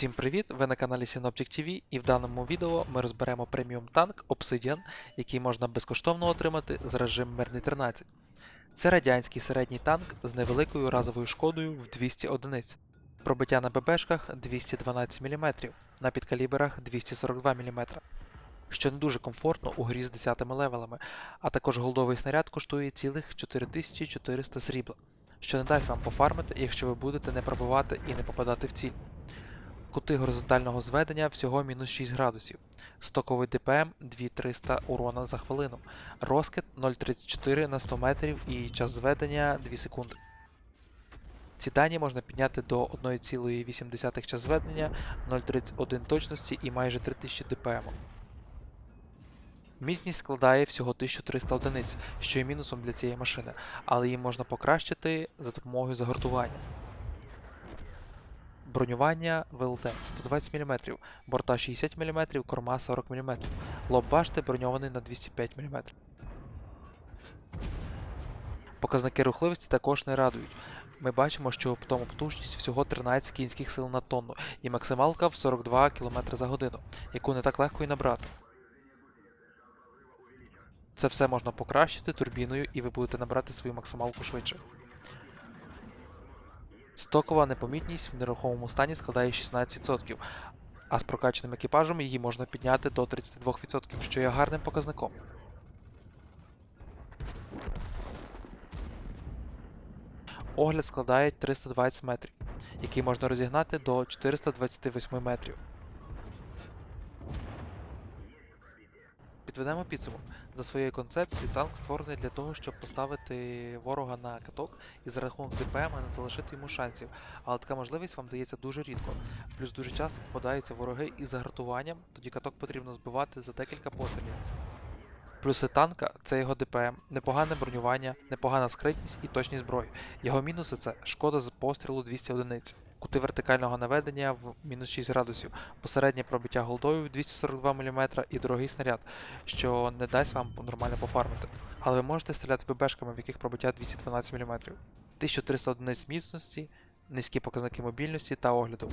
Всім привіт! Ви на каналі Synoptic TV і в даному відео ми розберемо преміум танк Obsidian, який можна безкоштовно отримати з режиму Мирний 13. Це радянський середній танк з невеликою разовою шкодою в 200 одиниць. Пробиття на ББшках 212 мм, на підкаліберах 242 мм, що не дуже комфортно у грі з 10 левелами, а також голдовий снаряд коштує цілих 4400 срібла, що не дасть вам пофармити, якщо ви будете не пробивати і не попадати в ціль. Кути горизонтального зведення всього мінус 6 градусів. Стоковий ДПМ 2300 урона за хвилину. Розкид 0,34 на 100 метрів і час зведення 2 секунди. Ці дані можна підняти до 1,8 час зведення, 0,31 точності і майже 3000 ДПМ. Міцність складає всього 1300 одиниць, що є мінусом для цієї машини, але її можна покращити за допомогою загортування. Бронювання ВЛТ 120 мм, борта 60 мм, корма 40 мм. Лоб башти броньований на 205 мм. Показники рухливості також не радують. Ми бачимо, що оптом потужність всього 13 кінських сил на тонну і максималка в 42 км за годину, яку не так легко і набрати. Це все можна покращити турбіною і ви будете набрати свою максималку швидше. Стокова непомітність в нерухомому стані складає 16%, а з прокачаним екіпажем її можна підняти до 32%, що є гарним показником. Огляд складає 320 метрів, який можна розігнати до 428 метрів. Підведемо підсумок. За своєю концепцією танк створений для того, щоб поставити ворога на каток і за рахунок ДПМ не залишити йому шансів. Але така можливість вам дається дуже рідко. Плюс дуже часто попадаються вороги із загартуванням, тоді каток потрібно збивати за декілька пострілів. Плюси танка це його ДПМ, непогане бронювання, непогана скритність і точність зброї. Його мінуси це шкода з пострілу 200 одиниць, кути вертикального наведення в мінус 6 градусів, посереднє пробиття голдою в 242 мм і дорогий снаряд, що не дасть вам нормально пофармити. Але ви можете стріляти ББшками, в яких пробиття 212 мм, 1300 одиниць міцності, низькі показники мобільності та огляду.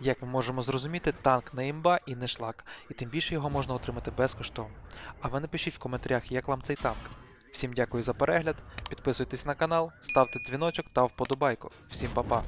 Як ми можемо зрозуміти, танк не імба і не шлак, і тим більше його можна отримати безкоштовно. А ви напишіть в коментарях, як вам цей танк. Всім дякую за перегляд, підписуйтесь на канал, ставте дзвіночок та вподобайку. Всім па-па!